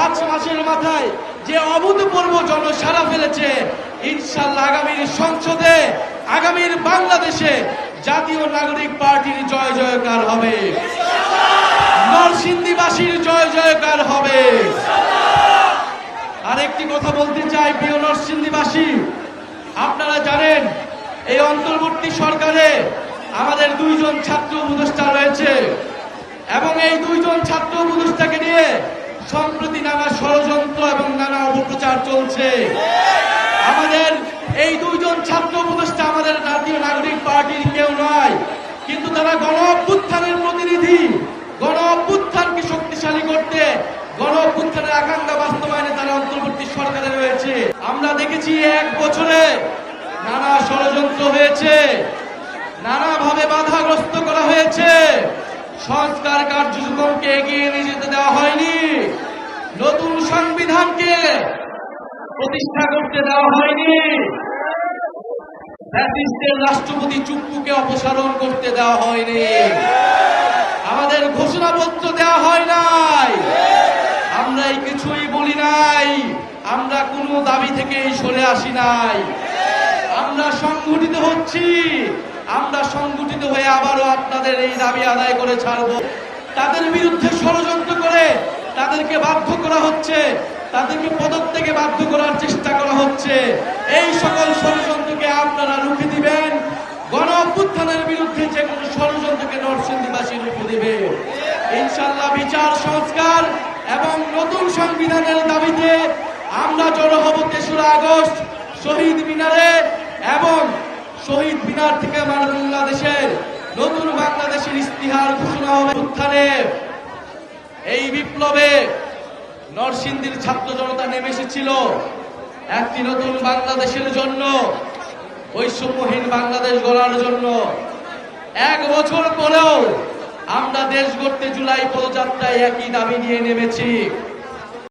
পাঁচ মাসের মাথায় যে অভূতপূর্ব জনসাড়া ফেলেছে ইনশাল্লাহ আগামীর সংসদে, আগামীর বাংলাদেশে জাতীয় নাগরিক পার্টির জয় জয়কার হবে। নরসিংদীবাসীর জয় জয়কার হবে। আরেকটি কথা বলতে চাই, প্রিয় নরসিংদীবাসী, আপনারা জানেন, এই অন্তর্বর্তী সরকারে আমাদের দুইজন ছাত্র উপদেষ্টা রয়েছে এবং এই দুইজন ছাত্র সম্প্রতি নানা ষড়যন্ত্র এবং নানা অপপ্রচার চলছে। আমাদের এই দুইজন ছাত্র উপদেষ্টা আমাদের জাতীয় নাগরিক পার্টির কেউ নয়, কিন্তু তারা গণ অভ্যুত্থানের প্রতিনিধি। গণ অভ্যুত্থানকে শক্তিশালী করতে গণ অভ্যুত্থানের আকাঙ্ক্ষা বাস্তবায়নে তারা অন্তর্বর্তী সরকারে রয়েছে। আমরা দেখেছি এক বছরে নানা ষড়যন্ত্র হয়েছে, নানাভাবে বাধাগ্রস্ত করা হয়েছে। সংস্কার কার্যক্রমকে এগিয়ে নিয়ে যেতে সংবিধানকে প্রতিষ্ঠা করতে দেওয়া হয়নি। ফ্যাসিস্টের রাষ্ট্রপতি চুপ্পুকে অপসারণ করতে দেওয়া হয়নি। আমাদের ঘোষণাপত্র দেওয়া হয় নাই। আমরা এই কিছুই বলি নাই। আমরা কোনো দাবি থেকেই সরে আসি নাই। আমরা সংগঠিত হচ্ছি। আমরা সংগঠিত হয়ে আবারও আপনাদের এই দাবি আদায় করে ছাড়বো। তাদের বিরুদ্ধে ষড়যন্ত্র করে তাদেরকে বাধ্য করা হচ্ছে তাদেরকে পদত্যাগে বাধ্য করার চেষ্টা করা হচ্ছে। এই সকল ষড়যন্ত্রকে আপনারা রুখে দিবেন। গণ অভ্যুত্থানের বিরুদ্ধে যে কোনো ষড়যন্ত্রকে নরসিংদীবাসী রুখে দিবে। ইনশাল্লাহ বিচার, সংস্কার এবং নতুন সংবিধানের দাবিতে আমরা জড়ো হব তেসরা আগস্ট শহীদ মিনারে এবং শহীদ মিনার থেকে আমার বাংলাদেশের নতুন বাংলাদেশের ইস্তিহার ঘোষণা হবে উত্থানে। এই বিপ্লবে নরসিংদীর ছাত্র জনতা নেমে এসেছিল। একটি নতুন বাংলাদেশের জন্য, বৈষম্যহীন বাংলাদেশ গড়ার জন্য। এক বছর পরেও আমরা দেশ গড়তে জুলাই পদযাত্রায় একই দাবি নিয়ে নেমেছি।